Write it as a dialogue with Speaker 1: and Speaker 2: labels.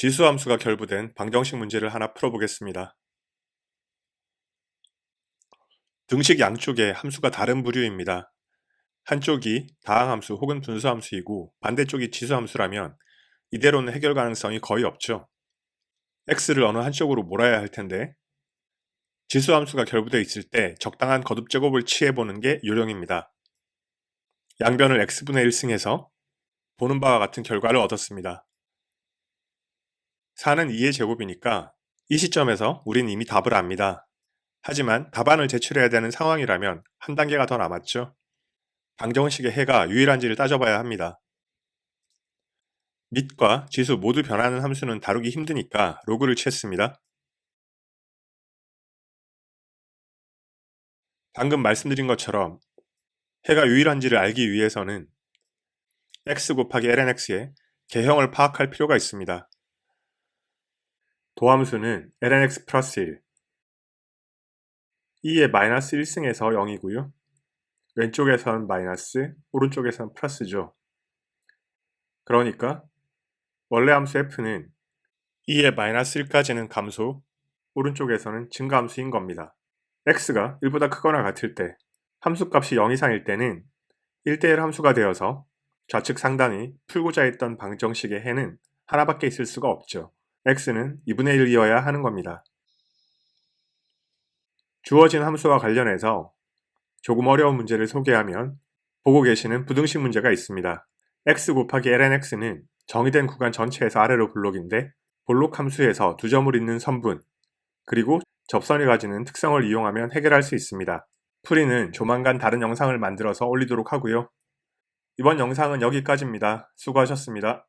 Speaker 1: 지수함수가 결부된 방정식 문제를 하나 풀어보겠습니다. 등식 양쪽에 함수가 다른 부류입니다. 한쪽이 다항함수 혹은 분수함수이고 반대쪽이 지수함수라면 이대로는 해결 가능성이 거의 없죠. x를 어느 한쪽으로 몰아야 할 텐데 지수함수가 결부되어 있을 때 적당한 거듭 제곱을 취해보는 게 요령입니다. 양변을 x분의 1승해서 보는 바와 같은 결과를 얻었습니다. 4는 2의 제곱이니까 이 시점에서 우린 이미 답을 압니다. 하지만 답안을 제출해야 되는 상황이라면 한 단계가 더 남았죠. 방정식의 해가 유일한지를 따져봐야 합니다. 밑과 지수 모두 변하는 함수는 다루기 힘드니까 로그를 취했습니다. 방금 말씀드린 것처럼 해가 유일한지를 알기 위해서는 x 곱하기 lnx의 개형을 파악할 필요가 있습니다. 도함수는 lnx 플러스 1, 2의 마이너스 1승에서 0이고요. 왼쪽에선 마이너스, 오른쪽에선 플러스죠. 그러니까 원래 함수 f는 2의 마이너스 1까지는 감소, 오른쪽에서는 증가함수인 겁니다. x가 1보다 크거나 같을 때, 함수값이 0 이상일 때는 1대1 함수가 되어서 좌측 상단이 풀고자 했던 방정식의 해는 하나밖에 있을 수가 없죠. X는 2분의 1이어야 하는 겁니다. 주어진 함수와 관련해서 조금 어려운 문제를 소개하면 보고 계시는 부등식 문제가 있습니다. x 곱하기 lnx는 정의된 구간 전체에서 아래로 블록인데 볼록 함수에서 두 점을 잇는 선분 그리고 접선이 가지는 특성을 이용하면 해결할 수 있습니다. 풀이는 조만간 다른 영상을 만들어서 올리도록 하고요. 이번 영상은 여기까지입니다. 수고하셨습니다.